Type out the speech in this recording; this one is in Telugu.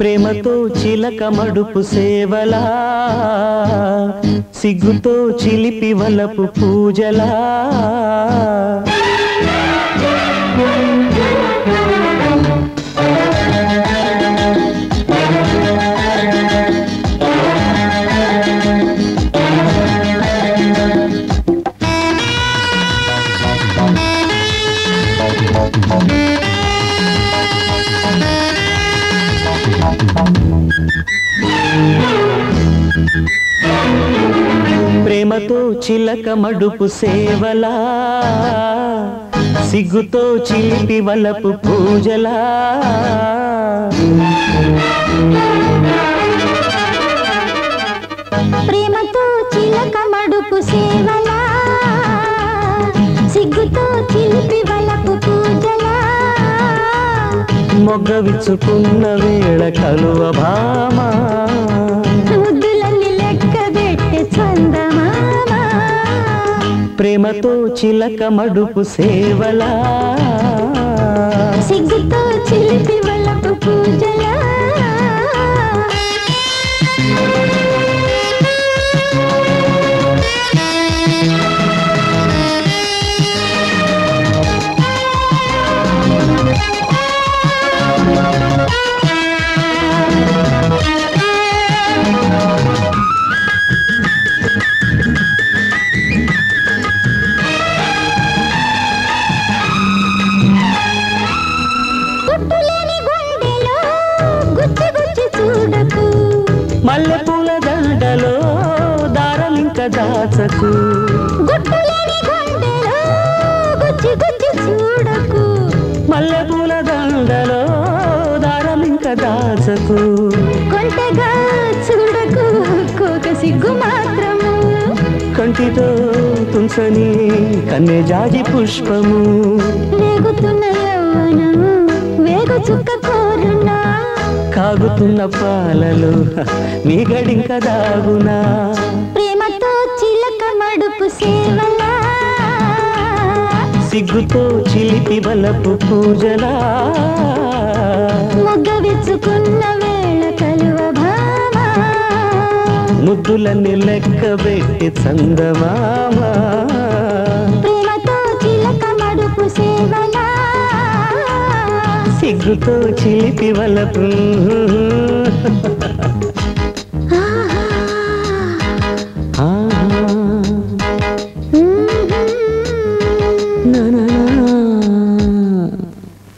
ప్రేమతో చిలక మడుపు సేవలా సిగ్గుతో చిలిపి వలపు పూజలా. ప్రేమతో చిలక మడుపు సేవలా సిగ్గుతో చిలిపి వలపు పూజలా. ప్రేమతో చిలక మడుపు సేవలా సిగ్గుతో చిలిపి వలపు పూజలా. మొగ్గ విచ్చుకున్న వేళ కలువ భామ ప్రేమతో చిలక మడుపు సేవలా. సిగ్గుతో చిలిపి వలపు పూజ మల్లెపూల దండలో దారం ఇంకా దాచకు. చూడకు. మల్లెపూల దండలో దారం ఇంకా దాచకు. కొంటగా చూడకు కోక సిగ్గు మాత్రము. కంటితో తుంచని కన్నె జాజి పుష్పము. వేగుతున్న యవ్వనము వేగు చుక్క కాగుతున్న పాలలో నీ గడింక దాగునా. ప్రేమతో చిలక మడుపు సేవలా. సిగ్గుతో చిలిపి వలపు పూజలా. మొగ్గ విచ్చుకున్న వేళ కలువ ముద్దులన్నీ లెక్క పెట్టి చందమామ. సిగ్గుతో చిలిపి వలపు